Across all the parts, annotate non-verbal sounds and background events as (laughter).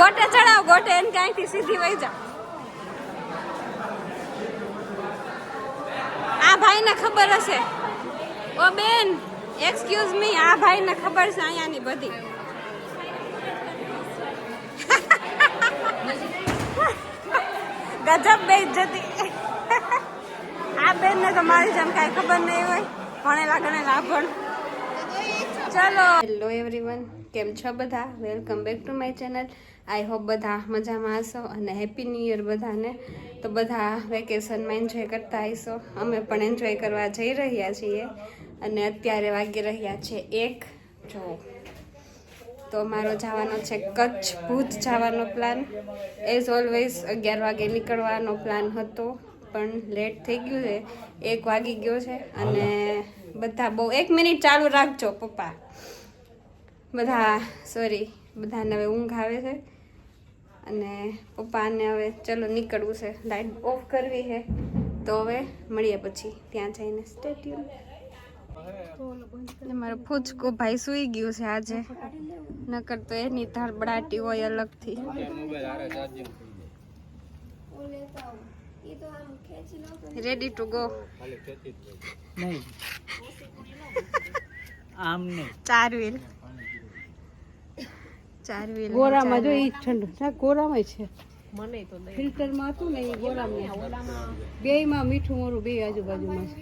ગોટે ચડાવ, ગોટે એને ક્યાંયથી સીધી વહી જાવ આ ભાઈને ખબર હશે. ઓ બેન એક્સક્યુઝ મી આ ભાઈને ખબર છે અહીંયાની બધી. ગજબ બે જતી. આ બેનને તો મારી જેમ કાંઈ ખબર નહીં હોય. ભણેલા ગણેલા ભણ ચલો. હેલો એવરીવન કેમ છો બધા? Welcome back to my channel I hope બધા મજામાં હશો અને હેપી ન્યૂ યર બધાને. તો બધા વેકેશનમાં એન્જોય કરતા આવીશો અમે પણ એન્જોય કરવા જઈ રહ્યા છીએ અને અત્યારે વાગી રહ્યા છે એક. જો. તો મારો જવાનો છે કચ્છ ભુજ જવાનો પ્લાન એઝ ઓલવેઝ અગિયાર વાગે નીકળવાનો પ્લાન હતો, પણ લેટ થઈ ગયું છે. એક વાગી ગયો છે અને બધા બહુ, એક મિનિટ ચાલુ રાખજો, પપ્પા. બધા સોરી બધાને હવે ઊંઘ આવે છે. અને પપ્પાને હવે ચલો નીકળવું છે. લાઇટ ઓફ કરવી છે. તો હવે મળીએ પછી. ત્યાં જઈને સ્ટેટ્યુ મારો ફૂચકો ભાઈ સૂઈ ગયું છે આજે. નકર તો એની ધડબડાટી હોય અલગથી. રેડી ટુ ગો નહીં. (laughs) આમ નહીં. ચાર વ્હીલ ચાર વ્હીલ ગોરામાં જો ઈ ઠંડુ. ના ગોરામાં છે. ફિલ્ટરમાં હતું ને એ ગોરામાં. બે માં મીઠું મોરું બે આજુબાજુમાં છે.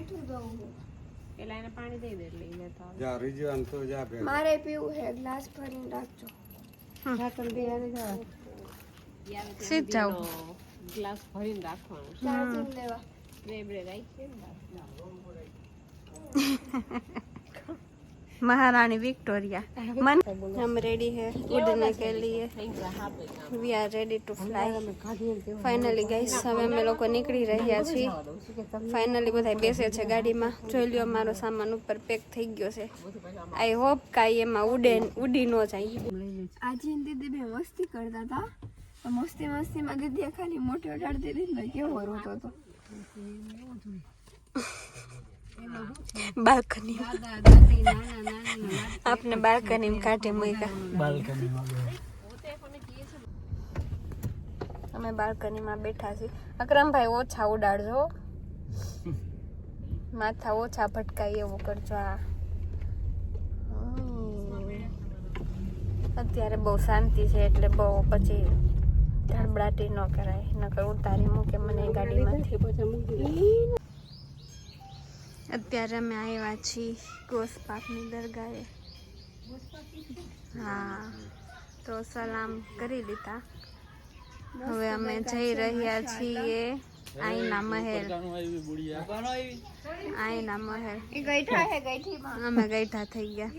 મારે પીવું હે ગ્લાસ ભરીને રાખજો. ઢાંકણ બે હારે જવા સીધ જાવ ચાર્જિંગ લેવા. (laughs) महारानी विक्टोरिया मन हम रेडी है उड़ने के लिए we are ready to fly finally guys હવે અમે લોકો નીકળી રહ્યા છીએ ફાઇનલી બધા બેસે છે ગાડીમાં જોઈ લ્યો મારો સામાન ઉપર પેક થઈ ગયો છે આઈ હોપ કાંઈ એમાં ઉડે ઉડી ન જાય આજે ને દીદી બે મસ્તી કરતા હતા તો મસ્તી મસ્તીમાં દીદીએ ખાલી મોટી અડાડતી હતી ને કેવો રોતો હતો બાલ્કની આપને બાલ્કની કાઢી મૂક્યા. બાલ્કની અમે બાલ્કનીમાં બેઠા છીએ. અકરમભાઈ ઓછા ઉડાડજો માથા ઓછા ભટકાય એવું કરજો આ. અત્યારે બહુ શાંતિ છે એટલે બહુ પછી ધડબડાટી ન કરાય. નકર ઉતારી મૂકે મને ગાડીમાંથી. અત્યારે અમે આવ્યા છીએ ગોસપાકની દરગાહે. હા તો સલામ કરી લીધા. હવે અમે જઈ રહ્યા છીએ આઈના મહેલ. આઈના મહેલ. અમે ગઈઠા થઈ ગયા.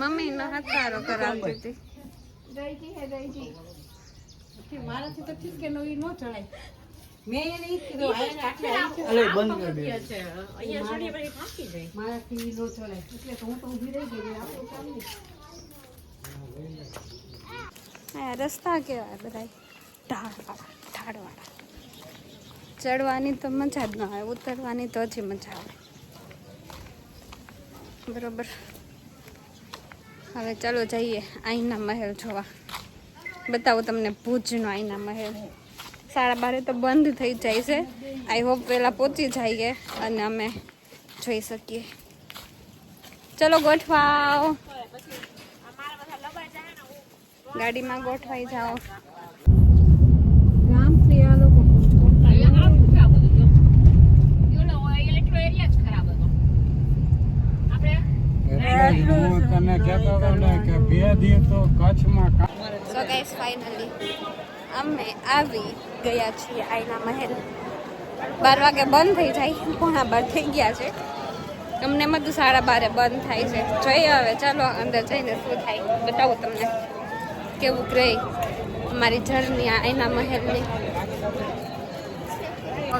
મમ્મી નો હથવારો કરાવતી હતી. મારાથી તો ઠીક કે નવી ન ચડાય. રસ્તા કેવા બધા ઢાળવાળા ઢાળવાળા. ચડવાની તો મજા જ ન આવે, ઉતરવાની તો હજી મજા આવે. બરોબર. હવે ચાલો જઈએ આઈના મહેલ જોવા. બતાવું તમને ભુજનો આઈના મહેલ. સાડા બારે તો બંધ થઈ જાય છે. આઈ હોપ પહેલાં પહોંચી જઈએ અને અમે જોઈ શકીએ. ચલો ગોઠવાઓ. ગાડીમાં ગોઠવાઈ જાઓ. ગામથી આ લોકો હું તને કહેતો હતો ને કે બે દી તો કચ્છમાં સો ગાઈસ ફાઇનલી અમે આવી ગયા છીએ આઈના મહેલ. બાર વાગે બંધ થઈ જાય. પોણા બાર થઈ ગયા છે. અમને એમ હતું સાડા બારે બંધ થાય છે. જોઈએ હવે ચાલો અંદર જઈને શું થાય બતાવું તમને. કેવું રહે અમારી જર્ની આઈના મહેલની.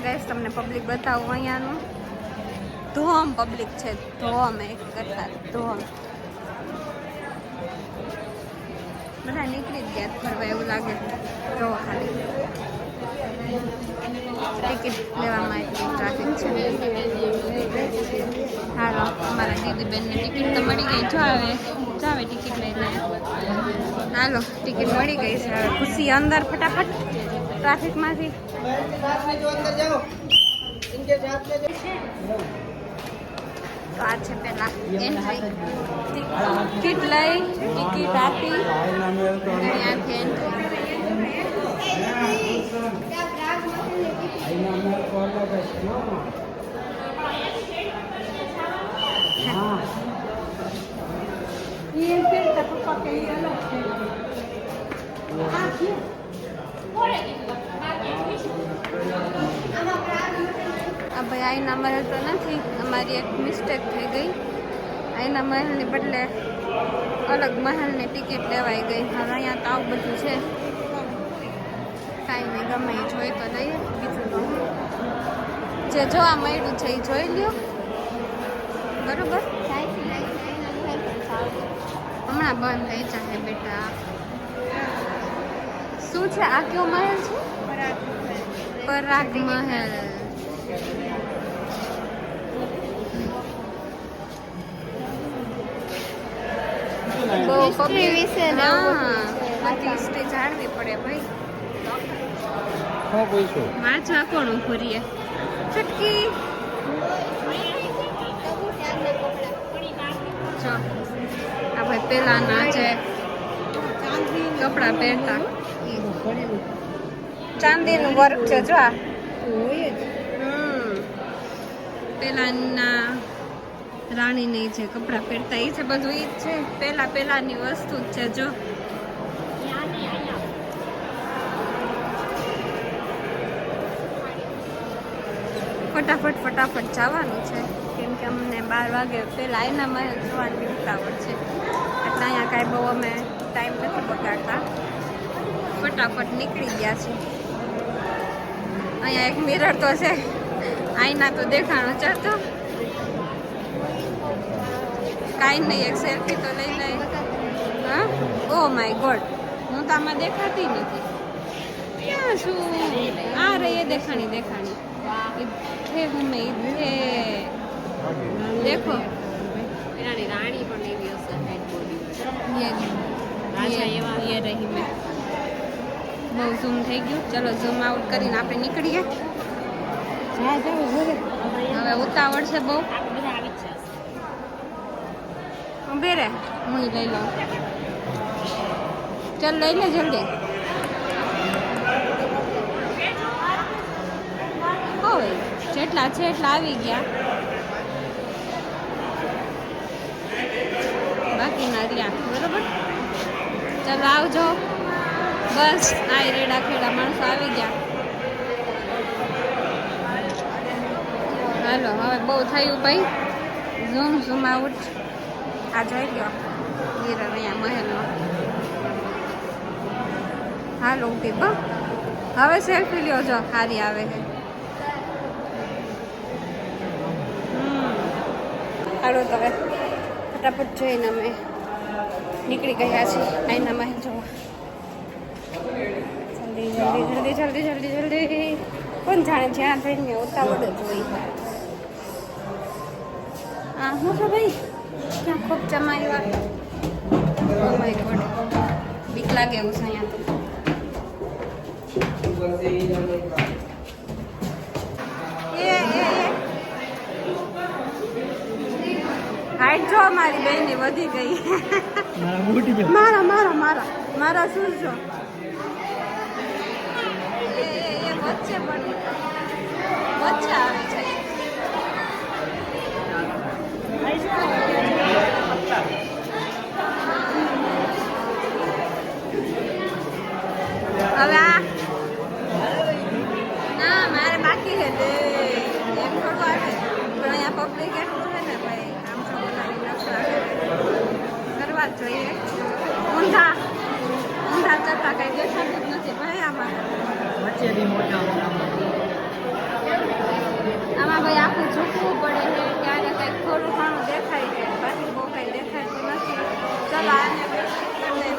ગાઈસ તમને પબ્લિક બતાવું અહીંયાનું. ધોમ પબ્લિક છે. ધોમ એક કરતા ધોમ. બધા નીકળી જ ગયા ફરવા એવું લાગે. જો ખાલી. ટિકિટ લેવામાં એટલી ટ્રાફિક છે. હાલો અમારા દીદીબેનને ટિકિટ તો મળી ગઈ. જો આવે જો આવે ટિકિટ લઈને હાલો ટિકિટ મળી ગઈ છે. હવે ખુશી અંદર ફટાફટ ટ્રાફિકમાંથી તો આ છે પેલા એન્ટ્રી ટિકિટ લઈ ટિકિટ આપી અને ત્યાંથી એન્ટ્રી જ થયો ને. હા. એ એમ કહેતા પપ્પા કે એ અલગ છે આ ભાઈ આઈના મહેલ તો નથી, અમારી એક મિસ્ટેક થઈ ગઈ. આઈના મહેલની બદલે અલગ મહેલની ટિકિટ લેવાઈ ગઈ. હવે અહીંયા તો આવું બધું છે. કાંઈ નહીં, ગમે એ જોઈ તો લઈએ. બીજું તો જે જોવા મળ્યું છે એ જોઈ લ્યો. બરોબર? હમણાં બંધ થઈ જશે બેટા. શું છે? આ કયો મહેલ છે? પરાગ મહેલ. History વિશે હા. જાણવી પડે ભાઈ. શું પૂછ્યું વાંચવા કોણ ઊભું ચટકી. જો આ ભાઈ પેલાના જે કપડાં પહેરતા. ચાંદીનું વર્ક છે જો આ. પેલાના રાણીને જે કપડાં પહેરતા એ છે બધું એ જ છે. પહેલાં પહેલાંની વસ્તુ જ છે, જો. ફટાફટ ફટાફટ જવાનું છે. કેમ કે અમને બાર વાગે પહેલાં એના મહેલ જોવાની ઉતાવળ છે. એટલે અહીંયા કાંઈ બહુ અમે ટાઈમ નથી બગાડતા. ફટાફટ નીકળી ગયા છે અહીંયા એક મિરર તો છે. આઈના તો દેખાણો ચાલતો કાંઈ નહીં એક સેલ્ફી તો લઈ લઈ. હા? ઓ માય ગોડ હું તો આમાં દેખાતી નથી. ક્યાં શું આ રહી એ દેખાણી દેખાણી. ઇથે ગમે ઇથે દેખો. એનાની રાણી પણ એવી હશે રહી મેં. બહુ ઝૂમ થઈ ગયું. ચલો ઝૂમ આઉટ કરીને આપણે નીકળીએ. હવે ઉતાવળ છે બહુ. છે રે હું લઈ લઉં. ચાલ લઈ લે જલ્દી. હવે જેટલા છે એટલા આવી ગયા. બાકીના રહ્યા બરોબર? ચાલો આવજો. બસ આ રેડા ખેડા માણસો આવી ગયા. હાલો, હવે બહુ થયું ભાઈ. Zoom zoom out. આ જોઈ ગયો મીરર અહીંયા મહેલનો. હાલો, ઊભી બા હવે સેલ્ફી લ્યો જો સારી આવે છે. હાલો તમે ફટાફટ જોઈને અમે નીકળી ગયા છીએ અહીંના મહેલ જોવા. જલ્દી જલ્દી જલ્દી જલ્દી જલ્દી જલ્દી. કોણ જાણે જ્યાં જઈને ઉતાવળ જ હોય. આ શું છે ભાઈ? ત્યાં ખૂબ ચમાયું ઓ માય ગોડ બીક લાગે એવું છે અહીંયા તો. એ એ એ. હાઈટ જો મારી બેનની વધી ગઈ. મારા મારા મારા મારા. શું છો? એ એ એ વચ્ચે પણ. વચ્ચે આવે છે હવે આ ના મારે બાકી છે તે એમ થોડું આવે પણ અહીંયા પબ્લિક એટલું છે ને ભાઈ આમ તો બોલાવી નખરા કરે કરવા જ જોઈએ ઊંધા ઊંધા કરતા કઈ દેખાતું જ નથી ભાઈ આમાં આમાં ભાઈ આખું ઝૂકવું પડે છે ત્યારે કંઈક થોડું ઘણું દેખાય છે બાકી બહુ કંઈ દેખાતું નથી ચલો આને અરે, અરે, અરે, અરે, અરે. આ હું આમાં એ કંઈ બહુ કંઈ લાગે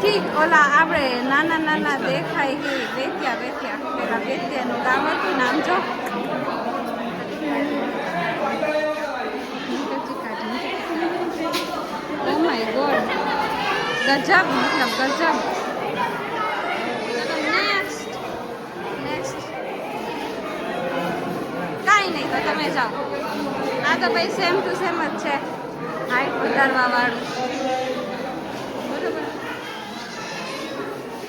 ઠીક ઓલા આપણે નાના નાના દેખાય કે વેચ્યા વેચ્યા પેલા વેચ્યાનું ગામ હતું નામ જો ઓ માય ગોડ ગજબ મતલબ ગજબ નહીં, તો તમે જાઓ. આ તો ભાઈ સેમ ટુ સેમ જ છે. હાઈટ વધારવા વાળું. બરોબર?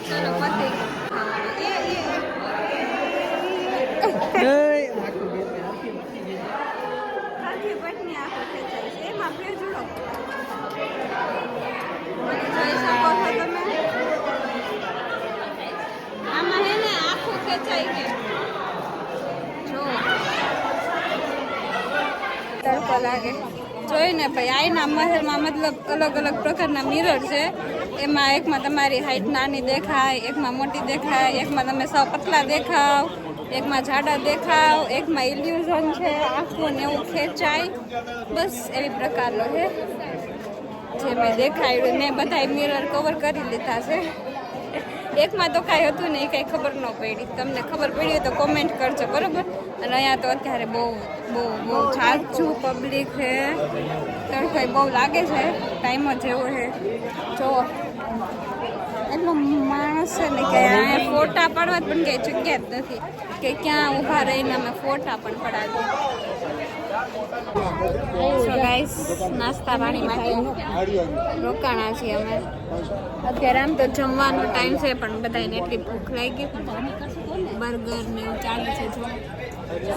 ચલો પતિ એ એ આખી પટની આંખો ખેંચાય છે એમાં ભેજડો મને જોઈ શકો છો તમે આમાં હે ને આખું ખેંચાઈ ગયું જો તડકો લાગે. જોઈને ભાઈ આઈના મહેલમાં મતલબ અલગ અલગ પ્રકારના મિરર છે. એમાં એકમાં તમારી હાઈટ નાની દેખાય, એકમાં મોટી દેખાય, એકમાં તમે સૌ પતલા દેખાવ, એકમાં જાડા દેખાવ, એકમાં ઇલ્યુઝન છે આખું ને એવું ખેંચાય. બસ એવી પ્રકારનો છે. જે મેં દેખાયું મેં બધા મિરર કવર કરી લીધા છે. એકમાં તો કાંઈ હતું નહીં, કાંઈ ખબર ન પડી. તમને ખબર પડી હોય તો કોમેન્ટ કરજો, બરાબર? અને અહીંયા તો અત્યારે બહુ બહુ બહુ સાચું પબ્લિક છે. તડકાઈ બહુ લાગે છે ટાઈમ જ એવો છે. જો એટલો માણસ છે ને કે અહીંયા ફોટા પાડવા પણ કંઈ જગ્યા જ નથી. કે ક્યાં ઊભા રહીને અમે ફોટા પણ પડાવીએ. ગાઈસ નાસ્તા પાણી માટે રોકાણા છીએ અમે. અત્યારે આમ તો જમવાનો ટાઈમ છે પણ બધાને એટલી ભૂખ લાગી. બર્ગર ને એવું ચાલે છે જો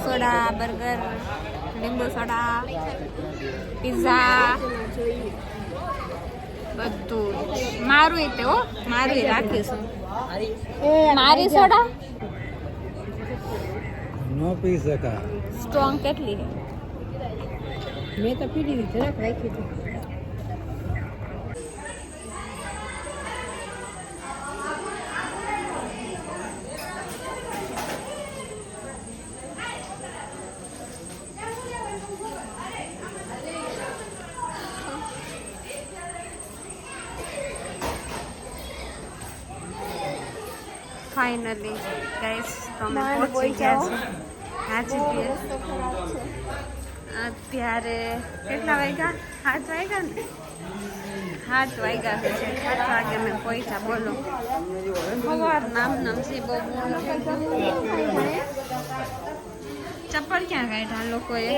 સોડા બર્ગર લીંબુ સોડા પીઝા બધું. મારું તે હો મારું રાખીશું મારી સોડા? ન પી શકા. સ્ટ્રોંગ કેટલી છે? મેં તો પીડી દીધી જરાક રાખી હતી ફાઇનલી ગાઈસ તમે પહોંચી ગયા છો હાજી ગયા રસ્તો ખરાબ છે અત્યારે કેટલા વાગ્યા? સાત વાગ્યા ને? સાત વાગ્યા છે. સાત વાગે મેં પૈસા બોલો. સવાર નામ નામ છે, બહુ ચપ્પલ ક્યાં કાઢ્યા લોકોએ?